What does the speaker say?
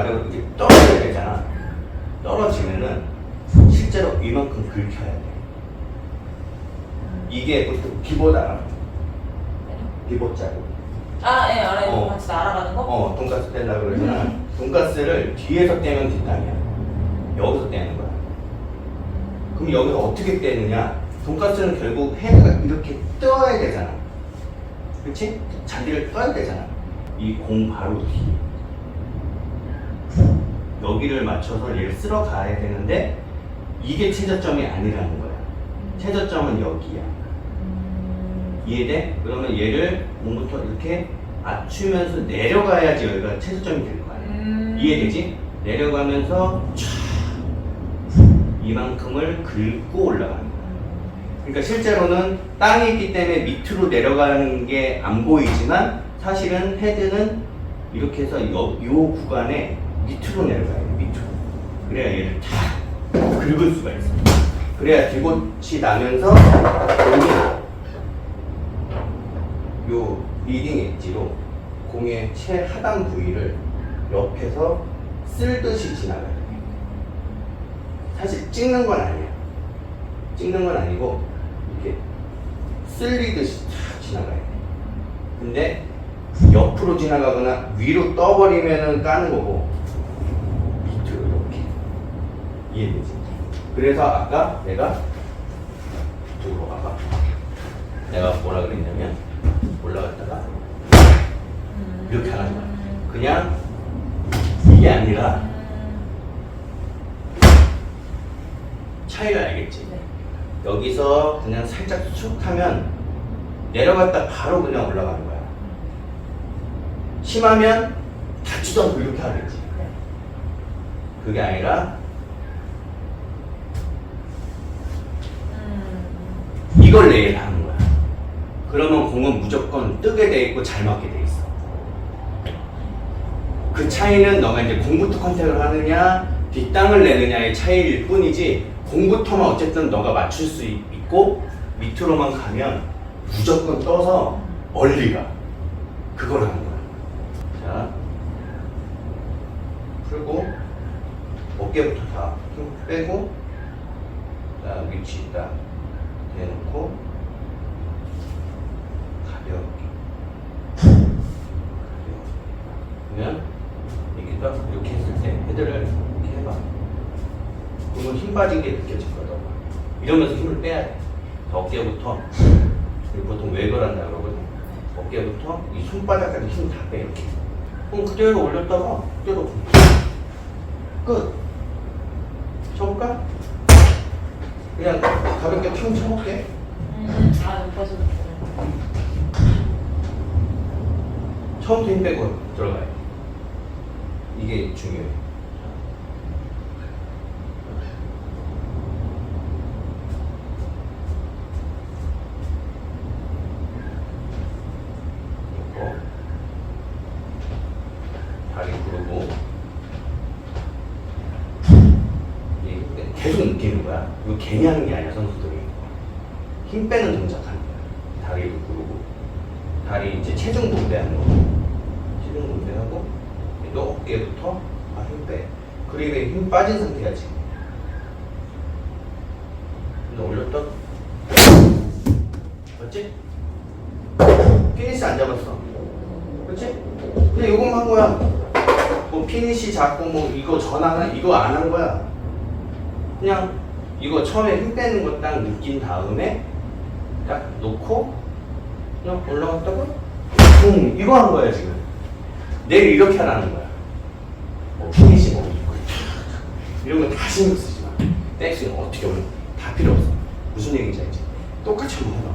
아래로 이렇게 떨어져야 되잖아. 떨어지면은 실제로 이만큼 긁혀야 돼. 이게 보통 비보다 알아? 비보 자국. 아, 예, 알아요. 어. 같이 날아가는 거? 어, 돈가스 떼려고 그러잖아. 돈가스를 뒤에서 떼면 뒷땅이야. 여기서 떼는 거야. 그럼 여기서 어떻게 떼느냐? 돈가스는 결국 헤드가 이렇게 떠야 되잖아. 그렇지? 잔디를 떠야 되잖아. 이 공 바로 뒤. 여기를 맞춰서 얘를 쓸어 가야 되는데 이게 최저점이 아니라는 거야. 최저점은 여기야. 음, 이해돼? 그러면 얘를 몸부터 이렇게 맞추면서 내려가야지 여기가 최저점이 될 거 아니야. 음. 이해되지? 내려가면서 촤 이만큼을 긁고 올라가는 거야. 그러니까 실제로는 땅이 있기 때문에 밑으로 내려가는 게 안 보이지만 사실은 헤드는 이렇게 해서 요, 요 구간에 밑으로 내려가야 돼, 밑으로. 그래야 얘를 다 긁을 수가 있어. 그래야 뒤곳이 나면서 여기 요 리딩 엣지로 공의 최하단 부위를 옆에서 쓸듯이 지나가야 돼. 사실 찍는 건 아니야. 찍는 건 아니고 이렇게 쓸리듯이 탁 지나가야 돼. 근데 옆으로 지나가거나 위로 떠버리면은 까는 거고 이해되지? 그래서 아까 내가 이쪽으로 가봐. 내가 뭐라 그랬냐면 올라갔다가 음. 이렇게 하는 거야. 그냥 이게 아니라 차이를 알겠지? 네. 여기서 그냥 살짝 쑥 하면 내려갔다 바로 그냥 올라가는 거야. 심하면 닿지도 않고 이렇게 하겠지. 네. 그게 아니라 이걸 내일 하는 거야. 그러면 공은 무조건 뜨게 돼 있고 잘 맞게 돼 있어. 그 차이는 너가 이제 공부터 컨택을 하느냐, 뒷땅을 내느냐의 차이일 뿐이지, 공부터만 어쨌든 너가 맞출 수 있- 있고, 밑으로만 가면 무조건 떠서 멀리 가. 그걸 하는 거야. 자, 풀고, 어깨부터 다힘 빼고, 자, 위치 딱 대놓고, 가볍게. 그러면 이게 딱 이렇게 했을 때 헤드를 이렇게 해봐. 그러면 힘 빠진 게 느껴지거든. 이러면서 힘을 빼야 돼. 어깨부터 보통 웨이걸 한다 그러거든. 어깨부터 이 손바닥까지 힘 다 빼 이렇게. 그럼 그대로 올렸다가 그대로 끝. 쳐볼까? 그냥 가볍게 평 쳐볼게. 음. 아, 높아서 처음부터 힘 빼고 들어가요. 이게 중요해. 놓고 다리 구르고 이게 계속 느끼는 거야. 이거 괜히 하는 게 아니야 선수들이. 힘 빼는 동작 하는 거야. 다리를 구르고 다리 이제 체중 분배하는 거. 체중 분배하고 또 어깨부터 아, 힘 빼. 그립에 힘 빠진 상태야 지금. 근데 올렸다. 맞지? 피니시 안 잡았어. 그렇지? 그냥 요것만 한 거야. 뭐 피니시 잡고 뭐 이거 전화나 이거 안 한 거야. 그냥 이거 처음에 힘 빼는 거 딱 느낀 다음에 딱 놓고 그냥 올라갔다가 응 이거 한 거야 지금. 내일 이렇게 하라는 거야. 뭐 피니시 뭐. 이런 거다 신경 쓰지 마. 백스윙 어떻게 올려 다 필요 없어. 무슨 얘기인지 알지? 똑같이 한번 해봐